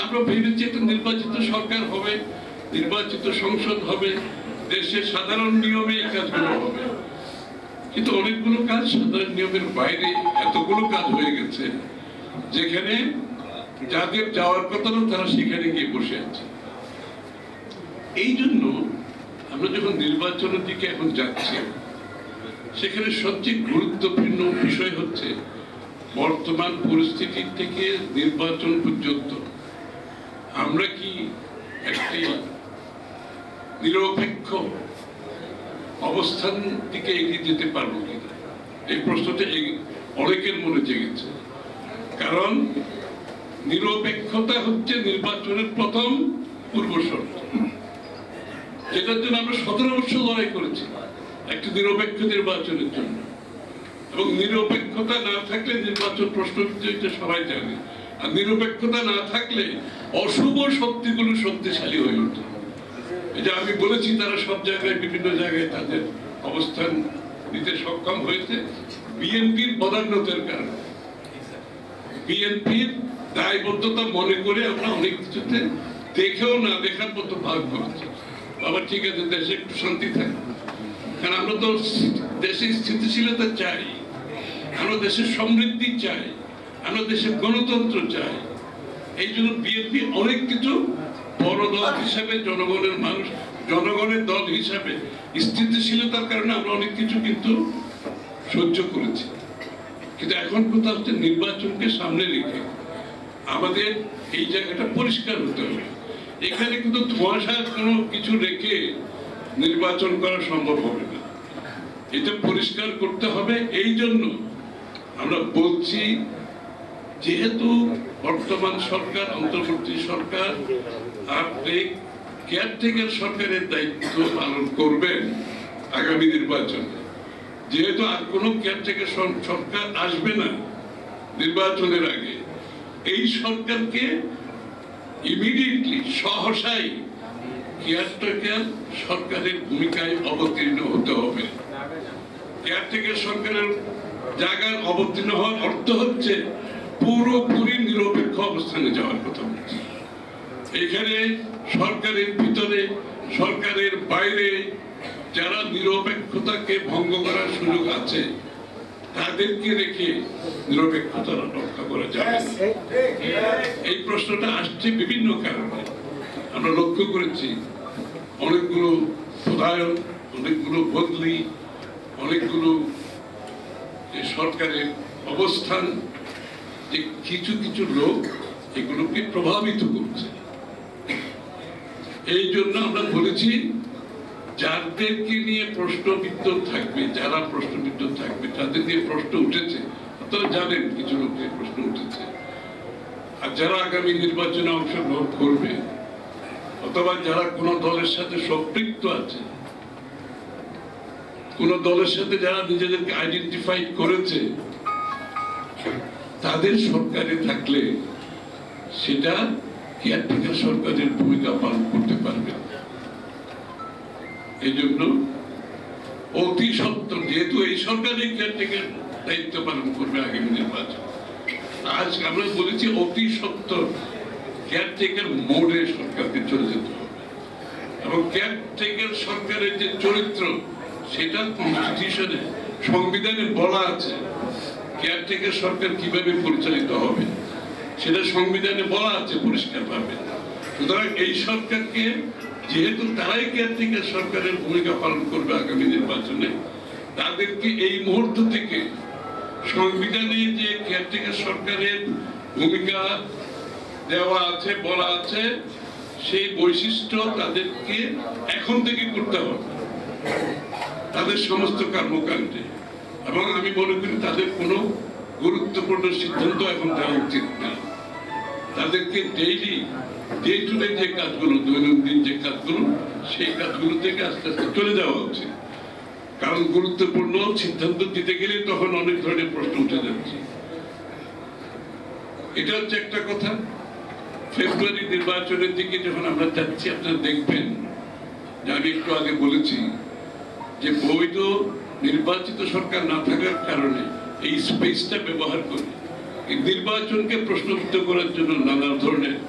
আমরা ভেবেছি একটা নির্বাচিত সরকার হবে, নির্বাচিত সংসদ হবে, দেশের সাধারণ নিয়মে এই কাজগুলো হবে। কিন্তু অনেকগুলো কাজ সাধারণ নিয়মের বাইরে এতগুলো কাজ হয়ে গেছে, যেখানে যাদের যাওয়ার কথা না, তারা সেখানে গিয়ে বসে আছে। এই জন্য আমরা যখন নির্বাচনের দিকে এখন যাচ্ছি, সেখানে সবচেয়ে গুরুত্বপূর্ণ বিষয় হচ্ছে বর্তমান পরিস্থিতি থেকে নির্বাচন পর্যন্ত। আমরা কি একটি নিরপেক্ষ অবস্থান দিকে এগিয়ে যেতে পারব কিনা? এই প্রশ্নটা অনেকের মনে জেগেছে। কারণ নিরপেক্ষতা হচ্ছে নির্বাচনের প্রথম পূর্ব শর্ত যেটার জন্য আমরা সতেরো বছর লড়াই করেছি একটি নিরপেক্ষ নির্বাচনের জন্য। এবং নিরপেক্ষতা না থাকলে নির্বাচন এটা সবাই জানে। নিরপেক্ষতা না থাকলে অশুভ শক্তিগুলো শক্তিশালী হয়ে ওঠে যে আমি বলেছি, তারা সব জায়গায়, বিভিন্ন জায়গায় তাদের অবস্থান নিতে সক্ষম হয়েছে। বিএনপির পদান্নতের কারণে। বিএনপির দায়বদ্ধতা মনে করে আমরা অনেক কিছুতে দেখেও না দেখার মতো ভাগ করেছি আবার ঠিক আছে, দেশে একটু শান্তি থাকে। কারণ আমরা তো দেশে স্থিতিশীলতা চাই। আমরা দেশের সমৃদ্ধি চাই। আমরা দেশের গণতন্ত্র চাই। এই জন্য বিএনপি অনেক কিছু বড় দল হিসাবে, জনগণের মানুষ, জনগণের দল হিসাবে স্থিতিশীলতার কারণে আমরা অনেক কিছু কিন্তু সহ্য করেছি। কিন্তু এখন কথা হচ্ছে নির্বাচনকে সামনে রেখে আমাদের এই জায়গাটা পরিষ্কার হতে হবে। এখানে কিন্তু ধোঁয়াশার কোনো কিছু রেখে নির্বাচন করা সম্ভব হবে না। এটা পরিষ্কার করতে হবে। এই জন্য আমরা বলছি যেহেতু বর্তমান সরকার, অন্তর্বর্তী সরকার আপনি কেয়ারটেকার সরকারের দায়িত্ব পালন করবেন আগামী নির্বাচনে। যেহেতু আর কোনো কেয়ারটেকার সরকার আসবে না নির্বাচনের আগে, এই সরকারকে ইমিডিয়েটলি সহসাই কেয়ারটেকার সরকারের ভূমিকায় অবতীর্ণ হতে হবে। কেয়ারটেকার সরকারের জায়গায় অবতীর্ণ হওয়ার অর্থ হচ্ছে পুরোপুরি নিরপেক্ষ অবস্থানে যাওয়ার কথা বলছি। এখানে সরকারের ভিতরে সরকারের বাইরে যারা নিরপেক্ষতাকে ভঙ্গ করার সুযোগ আছে তাদেরকে রেখে নিরপেক্ষতা রক্ষা করা যাবে এই প্রশ্নটা আসছে বিভিন্ন কারণে। আমরা লক্ষ্য করেছি অনেকগুলো পদায়ন অনেকগুলো বদলি অনেকগুলো সরকারের অবস্থান যে কিছু কিছু লোক এগুলোকে প্রভাবিত করছে। এই জন্য আমরা বলেছি, যাদেরকে নিয়ে প্রশ্নবিদ্ধ থাকবে, যারা প্রশ্নবিদ্ধ থাকবে, তাদের নিয়ে প্রশ্ন উঠেছে। আপনারা জানেন কিছু লোকের প্রশ্ন উঠেছে। আর যারা আগামী নির্বাচনে অংশগ্রহণ করবে, অথবা যারা কোন দলের সাথে সম্পৃক্ত আছে, কোন দলের সাথে যারা নিজেদেরকে আইডেন্টিফাই করেছে তাদের সরকারে থাকলে সেটা কেয়ারটেকার সরকারের ভূমিকা পালন করতে পারবে। এই জন্য অতি সত্তর যেহেতু এই সরকারই কেয়ারটেকার দায়িত্ব পালন করবে আগামী নির্বাচন। আজ আমরা বলেছি অতি সত্তর কেয়ারটেকার মোডে সরকারকে চলে যেতে হবে। এবং কেয়ারটেকার সরকারের যে চরিত্র সেটা কনস্টিটিউশনে সংবিধানে বলা আছে কেয়ারটেকার সরকার কীভাবে পরিচালিত হবে, সেটা সংবিধানে বলা আছে, পরিষ্কারভাবে। সুতরাং এই সরকারকে, যেহেতু তারাই কেয়ারটেকার সরকারের ভূমিকা পালন করবে আগামী নির্বাচনে, তাদেরকে এই মুহূর্ত থেকে সংবিধানে যে কেয়ারটেকার সরকারের ভূমিকা দেওয়া আছে, বলা আছে, সেই বৈশিষ্ট্য তাদেরকে এখন থেকে করতে হবে। তাদের সমস্ত কর্মকাণ্ডে। এবং আমি মনে করি তাদের কোনো গুরুত্বপূর্ণ সিদ্ধান্ত এখন দেওয়া উচিত না। তাদেরকে ডেইলি ডে টু ডে যে কাজগুলো, দৈনন্দিন যে কাজগুলো, সেই কাজগুলো থেকে আস্তে আস্তে চলে যাওয়া উচিত। কারণ গুরুত্বপূর্ণ সিদ্ধান্ত দিতে গেলে তখন অনেক ধরনের প্রশ্ন উঠে যাচ্ছে। এটা হচ্ছে একটা কথা। ফেব্রুয়ারি নির্বাচনের দিকে যখন আমরা যাচ্ছি, আপনারা দেখবেন, যে আমি একটু আগে বলেছি যে বৈধ নির্বাচিত সরকার না থাকার কারণে এই স্পেসটা ব্যবহার করে এই নির্বাচনকে প্রশ্নবিদ্ধ করার জন্য নানা ধরনের